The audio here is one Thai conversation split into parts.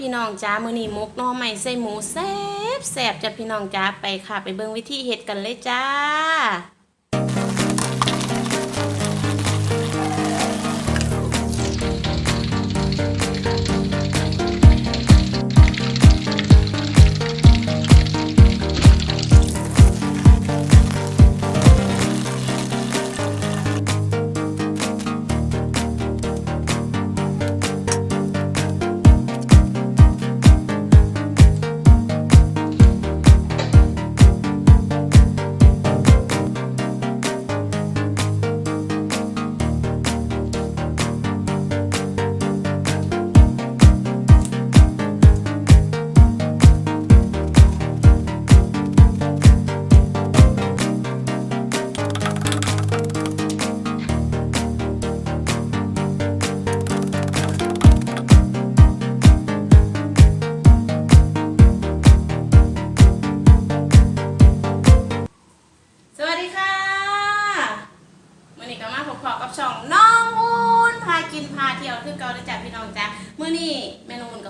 พี่น้องจ้ามือนี้มกน้อใหม่ใส่หมูแซ่บแซ่บจ้ะพี่น้องจ้าไปค่ะ ไปเบิ่งวิธีเห็ดกันเลยจ้า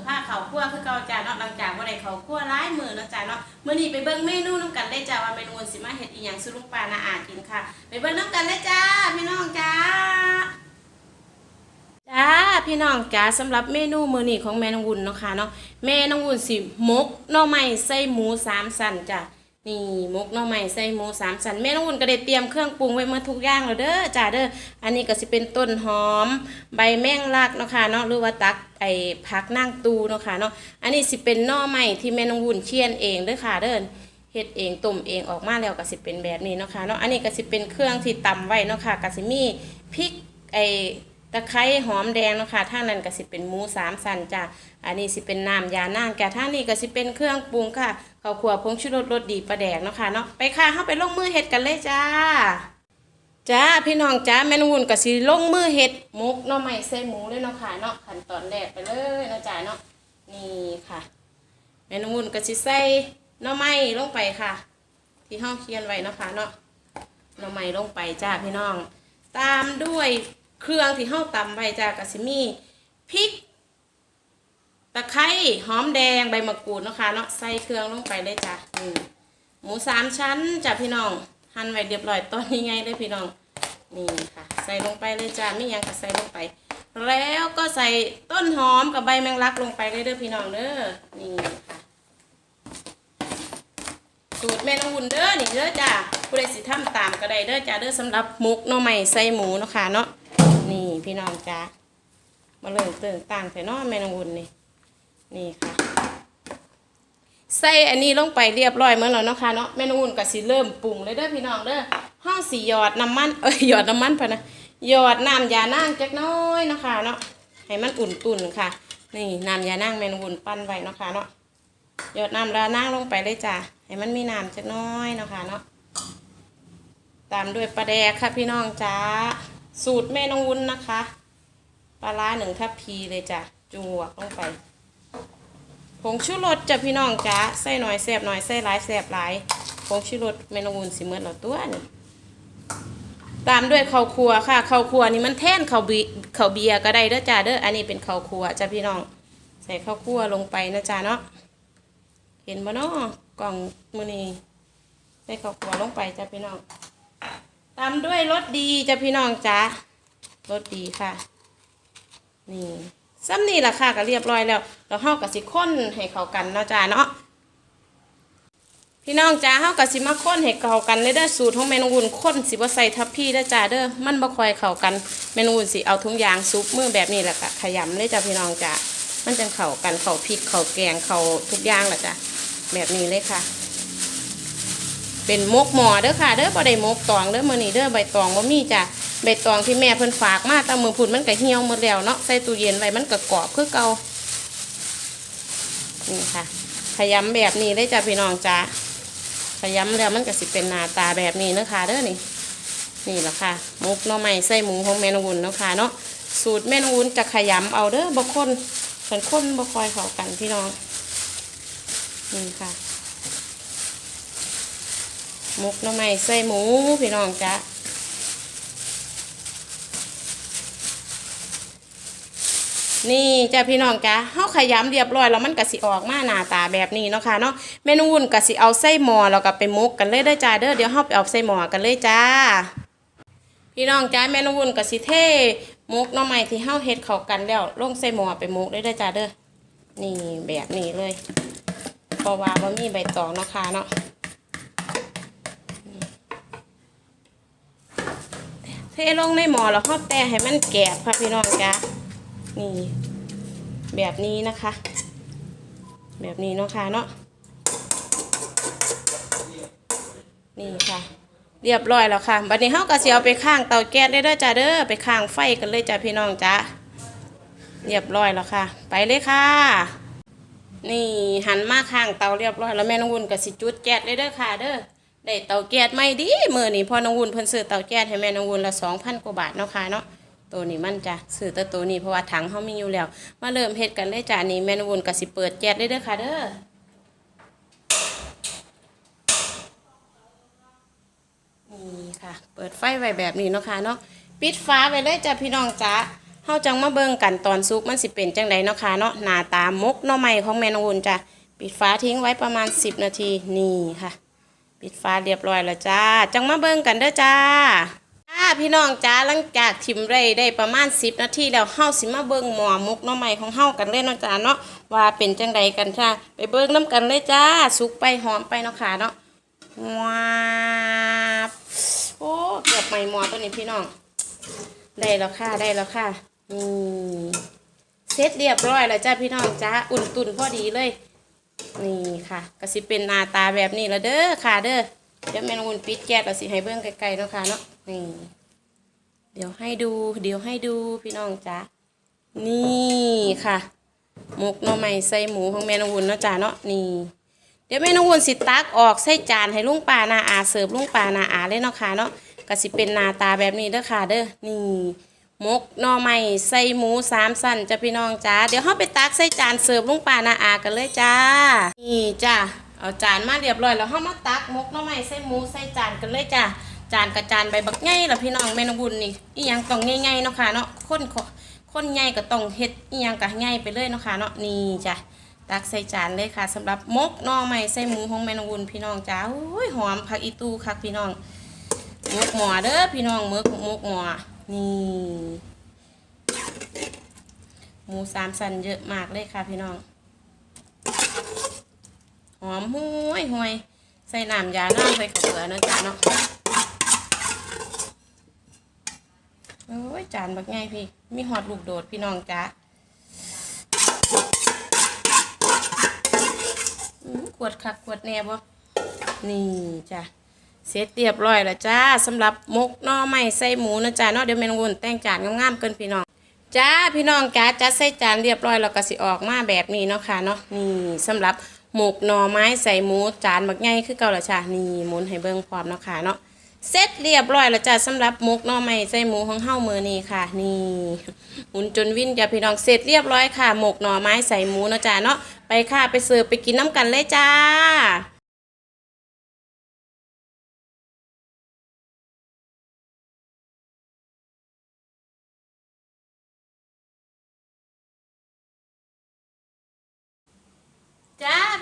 ผ้าเขาคั่วคือเกาจ้าเนาะหลังจากว่าได้เขาคั่วร้ายมือเนาะจ้าเนาะมื่อนี้ไปเบิ่งเมนูน้ำกันได้จ้าว่าเมนูสิมาเฮ็ดอีหยังสุลุงปลานาอากินค่ะ ไปเบิ่งน้ำกันเลยจ้าพี่น้องจ้าจ้าพี่น้องจ้าสำหรับเมนูมื้อนี้ของแม่น้องวุ่นเนาะค่ะเนาะแม่น้องวุ่นสิมกหน่อไม้ใส่หมูสามสันจ้า นี่มกหน่อไม้ใส่หมูสามสันแม่น้องอุ่นก็ได้เตรียมเครื่องปรุงไว้หมาทุกอย่างแล้วเด้อจ้าเด้ออันนี้ก็สิเป็นต้นหอม ใบแมงลักเนาะค่ะเนาะหรือว่าตักไอ้ผักนั่งตูเนาะค่ะเนาะอันนี้สิเป็นหน่อไม้ที่แม่น้องวุ่นเคี่ยนเองเด้อค่ะเด้อเฮ็ดเองต้มเองออกมาแล้วก็สิเป็นแบบนี้เนาะค่ะเนาะอันนี้ก็สิเป็นเครื่องที่ตำไว้เนาะค่ะก็สิมีพริกไอ้ ตะไคร้หอมแดงเนาะค่ะท่านั้นก็สิเป็นหมูสามสันจ้าอันนี้สิเป็นน้ำยานางแก่ท่านี้ก็สิเป็นเครื่องปรุงค่ะข้าวขัวผงชูรสรสดีประแดกเนาะค่ะเนาะไปค่ะเข้าไปลงมือเฮ็ดกันเลยจ้าจ้าพี่น้องจ้าแม่นวุ่นก็สิลงมือเฮ็ดหมกหน่อไม้ใส่หมูเลยเนาะค่ะเนาะขั้นตอนแรกไปเลยเนาะจ้าเนาะนี่ค่ะแม่นวุ่นก็สิใส่หน่อไม้ลงไปค่ะ ที่ห้องเคียนไว้เนาะค่ะเนาะหน่อไม้ลงไปจ้าพี่น้อง ตามด้วย เครื่องที่ห้องตำไว้จ้าก็สิมีพริกตะไคร้หอมแดงใบมะกรูดเนาะคะเนาะใส่เครื่องลงไปเลยจ้ะนี่หมูสามชั้นจ้ะพี่น้องหั่นไว้เรียบร้อยตอนนี้ไงเลยพี่น้องนี่ค่ะ ใส่ลงไปเลยจ้ะไม่ยังก็ใส่ลงไป แล้วก็ใส่ต้นหอมกับใบแมงลักลงไปเลยเด้อพี่น้องเด้อนี่ค่ะสูตรแม่นอุ่นเด้อนี่เด้อจ้ะผู้ใดสิทำตามก็ได้เด้อจ้ะเด้อสำหรับมุกหน่อไม้ใส่หมูเนาะค่ะเนาะ นี่พี่น้องจ้ะมาเริ่มเติมต่างแต่เนาะแม่น้องวุ่นนี่ นี่ค่ะ ใส่อันนี้ลงไปเรียบร้อยเมื่อแล้วเนาะค่ะเนาะแม่นุ่นก็สิเริ่มปรุงเลยเด้อพี่น้องเด้อห้องสีหยอดน้ำมันเอ้ยหยอดน้ำมันพะนะหยอดน้ำยานางจักน้อยเนาะค่ะเนาะให้มันอุ่นตุ่นๆค่ะ นี่น้ำยานางแม่นุ่นปั้นไว้เนาะค่ะเนาะหยอดน้ำแล้วนางลงไปเลยจ้ะให้มันมีน้ำจักน้อยเนาะค่ะเนาะตามด้วยปลาแดกค่ะพี่น้องจ้า สูตรแม่น้องวุ้นนะคะ ปลาร้าหนึ่งทัพพีเลยจ้ะจวกลงไปผงชูรสจ้ะพี่น้องจ้าใส่หน่อยแสบหน่อยใส่หลายแสบหลายผงชูรสเมนูอุ่นสิเมื่อเราตัวนี่ตามด้วยข้าวครัวค่ะข้าวครัวนี่มันแท่นข้าวบีข้าวเบียร์ก็ได้เด้อจ้าเด้ออันนี้เป็นข้าวครัวจ้ะพี่น้อง ใส่ข้าวครัวลงไปนะจ้าเนาะเห็นบ่เนาะกล่องมือนี้ใส่ข้าวครัวลงไปจ้ะพี่น้อง ตามด้วยรสดีจ้ะพี่น้องจ้ารสดีค่ะ นี่ซ้ำนี่แหละค่ะก็เรียบร้อยแล้วแล้วเฮาก็สิค้นให้เข้ากันเนาะจ้าเนาะพี่น้องจ้าเฮาก็สิมาค้นให้เข้ากันเลยเด้อสูตรของเมนูอุ่นค้นสิบ่ใส่ทับพี่เด้อจ้าเด้อมันบ่ค่อยเข้ากันเมนูอุ่นสิเอาถุงยางซุปมือแบบนี้แหละค่ะขยำเลยจ้าพี่น้องจ้ามันจังเข้ากันเข้าพริกเข้าแกงเข้าทุกอย่างแหละจ้าแบบนี้เลยค่ะ เป็นมกหมอเด้อค่ะ เด้อบ่ได้มกตองเด้อมื้อนี้เด้อใบตองบ่มีจ้ะใบตองที่แม่เพิ่นฝากมาต่มือพุ่นมันก็เหี่ยวหมดแล้วเนาะใส่ตู้เย็นไว้มันก็กรอบคือเก่านี่ค่ะขยำแบบนี้ได้จ้ะพี่น้องจ้าขยำแล้วมันก็สิเป็นหน้าตาแบบนี้เนาะค่ะเด้อนี่นี่แหละค่ะมุกน่อไม้ใส่หมูของแม่นวุนเนาะค่ะเนาะสูตรแม่นวุนจะขยำเอาเด้อบ่คนฉันคนบ่คอยเข้ากันพี่น้องนี่ค่ะ มุกน้ำไม้ใส่หมูพี่น้องจ้ะนี่จ้าพี่น้องจ้าเฮาขยำเรียบร้อยแล้วมันก็สิออกมาหน้าตาแบบนี้เนาะค่ะเนาะแม่นุ่งวุ่นก็สิเอาไส้หม้อแล้วก็ไปหมกกันเลยเด้อจ้าเด้อเดี๋ยวเฮาไปเอาไส้หม้อกันเลยจ้า พี่น้องจ้าแม่นุ่งวุ่นก็สิเทหมกน่อไม้ที่เฮาเฮ็ดเข้ากันแล้วลงใส่หม้อไปหมกเลยเด้อจ้าเด้อนี่แบบนี้เลยเพราะว่าบ่มีใบตองเนาะค่ะเนาะ เทลงในหม้อแล้วเฮาแต่ให้มันแกบค่ะพี่น้องจ้านี่ แบบนี้นะคะ แบบนี้เนาะค่ะเนาะนี่ค่ะ เรียบร้อยแล้วค่ะบัดนี้เฮาก็สิเอาไปข้างเตาแก๊สได้เด้อจ้าเด้อไปข้างไฟกันเลยจ้าพี่น้องจ้าเรียบร้อยแล้วค่ะ ไปเลยค่ะ นี่หันมาข้างเตาเรียบร้อยแล้วแม่น้องวุ่นก็สิจุดแก๊สเลยเด้อค่ะเด้อ ได้เตาแก๊สไม่ดีมือนี้พอน้องวุ่นเพิ่นซื้อเตาแก๊สให้แม่น้องวุ่นละ2,000กว่าบาทเนาะค่ะเนาะตัวนี้มันจะซื้อแต่ตัวนี้เพราะว่าถังเขามีอยู่แล้ว มาเริ่มเฮ็ดกันเลยจ้านี่แม่นวนกับสิเปิดแก๊สได้เด้อค่ะเด้อนี่ค่ะ เปิดไฟไว้แบบนี้เนาะค่ะเนาะปิดฟ้าไว้เลยจ้าพี่น้องจ้าเฮาจังมาเบิ่งกันตอนซุกมันสิเป็นจังไดเนาะค่ะเนาะหน้าตามกหน่อไม้ของแม่นวนจ้าปิดฟ้าทิ้งไว้ประมาณ 10 นาทีนี่ค่ะ ปิดฟ้าเรียบร้อยแล้วจ้า จังมาเบิ่งกันเด้อจ้าจ้าพี่น้องจ้าหลังจากทิมไรได้ประมาณ 10 นาทีแล้วเฮาสิมาเบิ่งหมอมุกน้อใหม่ของเฮากันเลยเนาะจ้าเนาะว่าเป็นจังใดกันจ้าไปเบิ่งน้ำกันเลยจ้า สุกไปหอมไปเนาะค่ะเนาะว้าโอ้เกือบไหม่หมอตัวนี้พี่น้อง ได้แล้วค่ะได้แล้วค่ะนี่เสร็จเรียบร้อยแล้วจ้าพี่น้องจ้าอุ่นตุนพอดีเลย นี่ค่ะก็สิเป็นหน้าตาแบบนี้แล้วเด้อค่ะเด้อเดี๋ยวแม่นวุ่นปิดแก๊สแล้วสิให้เบิ่งไกลๆเนาะค่ะเนาะนี่เดี๋ยวให้ดู เดี๋ยวให้ดูพี่น้องจ้านี่ค่ะหมกหน่อไม้ใส่หมูของแม่นวุ่นเนาะจ้าเนาะนี่เดี๋ยวแม่นวุ่นสิตักออกใส่จานให้ลุงป่านาอาเสิร์ฟลุงป่านาอาเลยเนาะค่ะเนาะก็สิเป็นหน้าตาแบบนี้เด้อค่ะเด้อนี่ หมกหน่อไม้ใส่หมูสามสันจ้าพี่น้องจ้าเดี๋ยวเฮาไปตักใส่จานเสิร์ฟลุงป่านาอากันเลยจ้านี่จ้าเอาจานมาเรียบร้อยแล้วเฮามาตักหมกหน่อไม้ใส่หมูใส่จานกันเลยจ้าจานกับจานใบบักใหญ่ล่ะพี่น้องแม่นบุญนี่อีหยังต้องใหญ่ๆเนาะค่ะเนาะคนขอคนใหญ่ก็ต้องเฮ็ดอีหยังก็ใหญ่ไปเลยเนาะค่ะเนาะนี่จ้ะตักใส่จานเลยค่ะสำหรับมกหน่อไม้ใส่หมูของแม่นบุญพี่น้องจ้าโอ้ยหอมผักอีตูคักพี่น้องมกหมอเด้อพี่น้องมกมกหมอ นี่ หมูสามสันเยอะมากเลยค่ะพี่น้อง หอมห้วยห้วยใส่น้ำยาน้ำใส่ข้าวเปลือกนะจ้าเนาะโอ้ยจานบักง่ายพี่ มีหอดลูกโดดพี่น้องจ้าขวดคักขวดแนบบ่นี่จ้ะ เสร็จเรียบร้อยแล้วจ้าสำหรับมกหน่อไม้ใส่หมูนะจ้าเนาะเดี๋ยวแม่นวนแต่งจานงามๆเกินพี่น้องจ้าพี่น้องจ้าจัดใส่จานเรียบร้อยแล้วก็สิออกมาแบบนี้เนาะค่ะเนาะนี่สำหรับหมกหน่อไม้ใส่หมูจานบักใหญ่คือเก่าละจ้านี่หมุนให้เบิ่งพร้อมเนาะค่ะเนาะเสร็จเรียบร้อยแล้วจ้าสำหรับหมกหน่อไม้ใส่หมูของเฮามือนี้ค่ะ นี่หมุนจนวิ่นจ้าพี่น้องเสร็จเรียบร้อยค่ะหมกหน่อไม้ใส่หมูเนาะจ้าเนาะไปค่ะไปเสิร์ฟไปกินน้ำกันเลยจ้า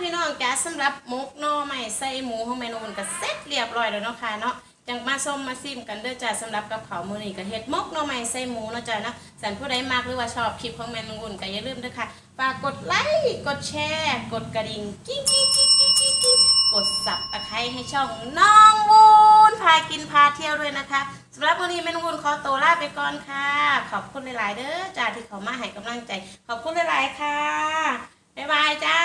พี่น้องจ้าสำหรับหมกน่อไม้ใส่หมูของเมนูมันก็เสร็จเรียบร้อยแล้วเนาะค่ะเนาะจังมาส้มมาซิมกันเด้อจ้าสำหรับกับเขามือนี้ก็เฮ็ดหมกน่อไม้ใส่หมูเนาะจ้าเนาะสันผู้ใดมากหรือว่าชอบคลิปของเมนูนก็อย่าลืมเด้อค่ะฝากกดไลค์กดแชร์ กดกระดิ่งกิ๊งกิ๊งกิ๊กิ๊งกิ๊กกดสับตะไคร้ให้ช่องน้องวูนพากินพาเที่ยวด้วยนะคะสำหรับวันนี้เมนูนขอตัวลาไปก่อนค่ะ ขอบคุณหลาย ๆ เด้อจ้าที่เขามาให้กำลังใจ ขอบคุณหลาย ๆ ค่ะ บ๊ายบายจ้า